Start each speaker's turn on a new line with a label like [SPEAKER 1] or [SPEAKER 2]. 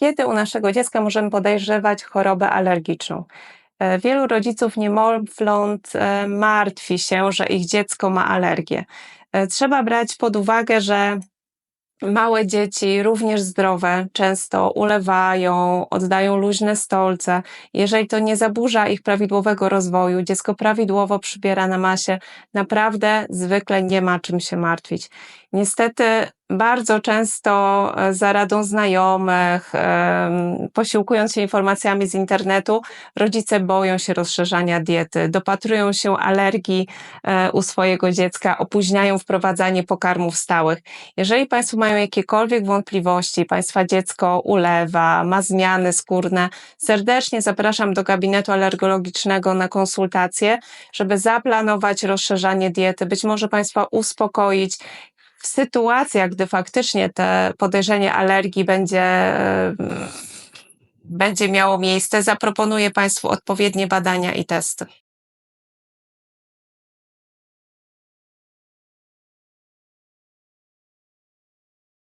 [SPEAKER 1] Kiedy u naszego dziecka możemy podejrzewać chorobę alergiczną? E, Wielu rodziców niemowląt e, martwi się, że ich dziecko ma alergię. E, Trzeba brać pod uwagę, że małe dzieci, również zdrowe, często ulewają, oddają luźne stolce. Jeżeli to nie zaburza ich prawidłowego rozwoju, dziecko prawidłowo przybiera na masie, naprawdę zwykle nie ma czym się martwić. Niestety bardzo często e, za radą znajomych, em, posiłkując się informacjami z internetu, rodzice boją się rozszerzania diety, dopatrują się alergii e, u swojego dziecka, opóźniają wprowadzanie pokarmów stałych. Jeżeli Państwo mają jakiekolwiek wątpliwości, Państwa dziecko ulewa, ma zmiany skórne, serdecznie zapraszam do gabinetu alergologicznego na konsultację, żeby zaplanować rozszerzanie diety, być może Państwa uspokoić. W sytuacjach, gdy faktycznie te podejrzenie alergii będzie, będzie miało miejsce, zaproponuję Państwu odpowiednie badania i testy.